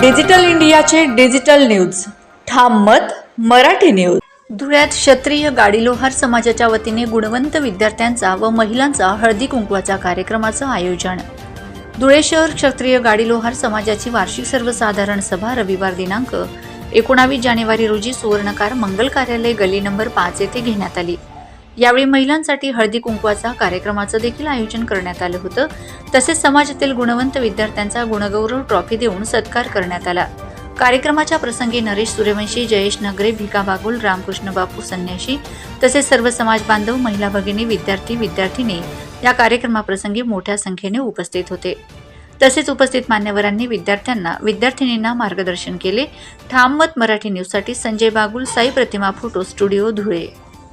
Digital इंडियाचे digital news. ठाम मत मराठी न्यूज. धुळ्यात क्षत्रिय गाडीलोहार समाजाच्या वतीने गुणवंत विद्यार्थ्यांचा व महिलांचा हळदी कुंकवाचा कार्यक्रमाचं आयोजन. धुळे शहर क्षत्रिय गाडीलोहार समाजाची वार्षिक सर्वसाधारण सभा रविवार दिनांक एकोणावीस जानेवारी रोजी सुवर्णकार मंगल कार्यालय गली नंबर पाच येथे घेण्यात आली. यावेळी महिलांसाठी हळदी कुंकवाचा कार्यक्रमाचं देखील आयोजन करण्यात आलं होतं. तसेच समाजातील गुणवंत विद्यार्थ्यांचा गुणगौरव ट्रॉफी देऊन सत्कार करण्यात आला. कार्यक्रमाच्या प्रसंगी नरेश सूर्यवंशी जयेश नगरे भिका बागुल रामकृष्ण बापू संन्याशी तसेच सर्व समाज बांधव महिला भगिनी विद्यार्थी विद्यार्थिनी या कार्यक्रमाप्रसंगी मोठ्या संख्येने उपस्थित होते. तसेच उपस्थित मान्यवरांनी विद्यार्थ्यांना विद्यार्थिनींना मार्गदर्शन केले. ठाम मत मराठी न्यूजसाठी संजय बागुल साई प्रतिमा फोटो स्टुडिओ धुळे.